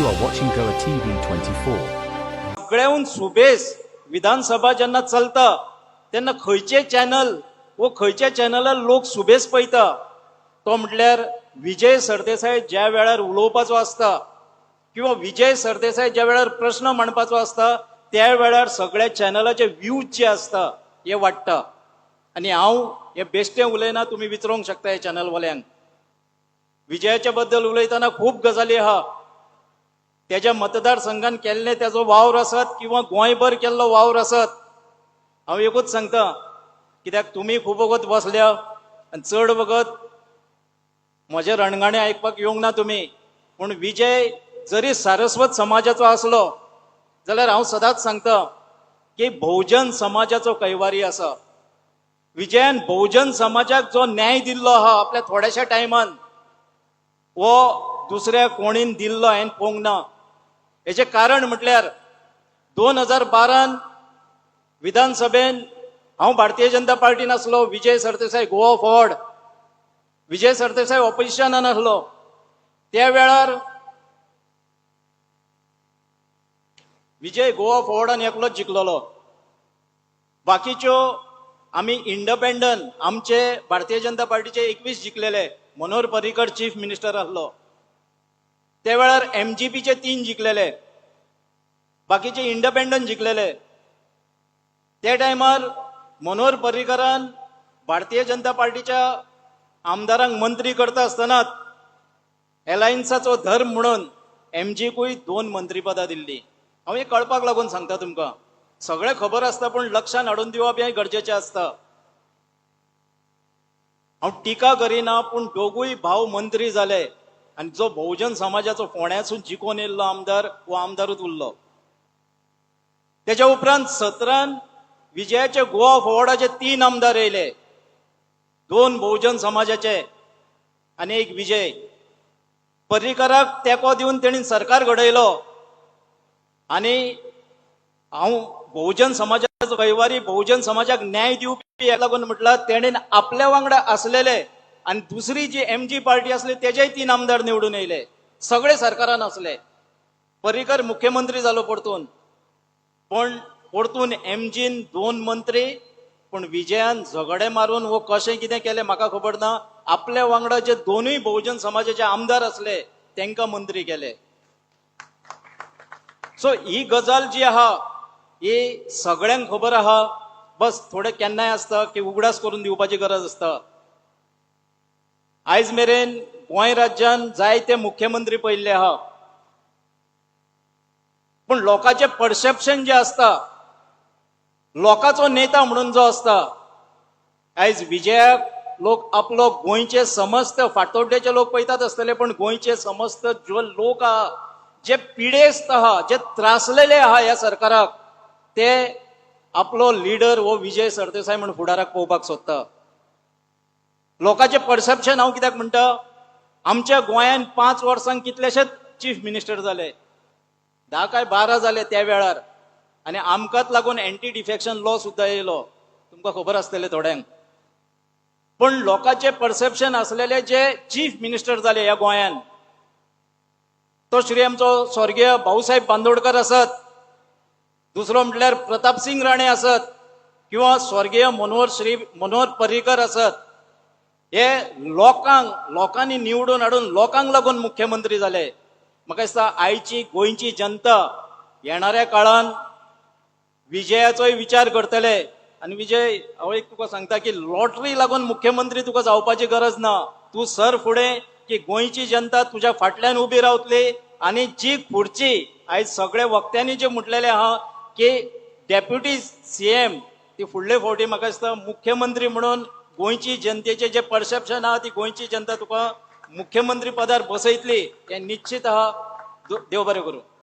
You are watching Goa TV 24. सगळ्याहून Subes विधानसभा जेन्ना चलता तेन्ना खंयचे चॅनल वो खंयच्या चॅनलार लोक सुबेस पळयता तो म्हटल्यार विजय सरदेसाय ज्या वेळार उलोवपाचो आसता किंवा विजय सरदेसाय ज्या वेळार प्रश्न मांडपाचो आसता त्या वेळार सगळ्या चॅनलाचे व्ह्यूज जे आसता हे वाडटा आनी हांव हे बेश्टें उलयना तुमी विचारूंक शकता हे चॅनलवाल्यांक विजयाच्या बद्दल उलयतना खूब गजाली आहा. त्याच्या मतदारसंघान केल्ले त्याचो वावर आसत किंवा गोंयभर केल्लो वावर आसत हांव एकूच सांगता कित्याक तुमी खूब वगत बसल्या आनी चड वगत म्हजे रणगाणे आयकपाक येवंक ना तुमी पूण विजय जरी सारस्वत समाजाचो आसलो जाल्यार हांव सदांच सांगता की बहुजन समाजाचो कैवारी आसा. विजयान बहुजन समाजाक जो न्याय दिल्लो आहा आपल्या थोड्याशा टायमान वो दुसऱ्या कोणीन दिल्लो हांवें पळोवंक ना. हेचे कारण म्हटल्यार दोन हजार बारान विधानसभेन हांव भारतीय जनता पार्टीन आसलो विजय सरदेसाय गोवा फॉर्ड विजय सरदेसाय ऑपोजिशनान आसलो त्या वेळार विजय गोवा फॉर्डान एकलोच जिखलोलो बाकीच्यो आमी इंडिपेंडंट आमचे भारतीय जनता पार्टीचे एकवीस जिखलेले मनोहर पर्रीकर चीफ मिनिस्टर आसलो. त्या वेळार एमजीपीचे तीन जिखलेले बाकीचे इंडिपेंडंट जिखलेले त्या टायमार मनोहर पर्रीकरान भारतीय जनता पार्टीच्या आमदारांक मंत्री करता आसतनाच एलायन्साचो धर्म म्हणून एमजीकूय दोन मंत्रीपदां दिल्ली. हांव हे कळपाक लागून सांगता तुमकां. सगळें खबर आसता पूण लक्षांत हाडून दिवप हें गरजेचें आसता हांव टिका करिना पूण दोगूय भाव मंत्री जाले आनी जो बहुजन समाजाचो फोंड्यासून जिखून येयल्लो आमदार हो आमदारूच उरलो. तेच्या उपरांत सतरान विजयाचे गोवा फॉवर्डाचे तीन आमदार येयले. दोन बहुजन समाजाचे आनी एक विजय. पर्रीकराक तेंको दिवन तेणी सरकार घडयलो. आनी हांव बहुजन समाजाचो रविवारी बहुजन समाजाक न्याय दिवपी हेका लागून म्हटलं तेणेन आपल्या वांगडा असलेले आनी दुसरी जी एम जी पार्टी आसली तेजेय तीन आमदार निवडून येयले सगळे सरकारान असले. पर्रीकर मुख्यमंत्री जालो परतून. पण परतून एमजीन दोन मंत्री पूण विजयान झगडे मारून हो वो कशें कितें केलें म्हाका खबर ना. आपल्या वांगडा जे दोनूय बहुजन समाजाचे आमदार असले तांकां मंत्री केले. सो ही गजाल जी आहा ही सगळ्यांक खबर आहा. बस थोडे केन्नाय आसता की उगडास करून दिवपाची गरज आसता आयज मेरेन गोंय राज्यान जायते मुख्यमंत्री पयल्ले आहा पूण लोकांचे परसेप्शन जे आसता लोकांचो नेता म्हणून जो आसता आयज विजयाक लोक आपलो गोंयचे समस्त फाटोड्डेचे लोक पळयतात आसतले पण गोंयचे समस्त जो लोक आहा जे पिडेस्त आहा जे त्रासलेले आहा ह्या सरकाराक ते आपलो लिडर हो विजय सरदेसाय म्हणून फुडाराक पळोवपाक सोदता. लोकांचे परसेप्शन हांव कित्याक म्हणटा? आमच्या गोंयान पांच वर्सांक कितलेशेच चीफ मिनिस्टर जाले. धा काय बारा जाले त्या वेळार. आनी आमकांच लागून एंटी डिफेक्शन लॉ सुद्दां येयलो. तुमकां खबर आसतलें थोड्यांक. पण लोकांचे परसेप्शन आसलेले जे चीफ मिनिस्टर जाले ह्या गोंयान तो श्री आमचो स्वर्गीय भाऊसाहेब बांदोडकर आसत. दुसरो म्हटल्यार प्रताप सिंग राणे आसत. किंवा स्वर्गीय मनोहर श्री मनोहर पर्रीकर आसत. हे लोकांक लोकांनी निवडून हाडून लोकांक लागून मुख्यमंत्री जाले म्हाका दिसता आयची गोंयची जनता येणाऱ्या काळान विजयाचोय विचार करतले. आनी विजय हांव एक तुका सांगता की लॉटरी लागून मुख्यमंत्री तुका जावपाची गरज ना. तूं सर फुडें की गोंयची जनता तुज्या फाटल्यान उबी रावतली आनी जी खुर्ची आयज सगळे वक्त्यांनी जे म्हटलेले आहा की डेप्युटी सीएम ती फुडले फावटी म्हाका दिसता मुख्यमंत्री म्हणून गोंयची जनतेचे जे परसेप्शन आहा ती गोंयची जनता तुका मुख्यमंत्री पदार बसयतली हें निश्चित आहा देव बरें करूं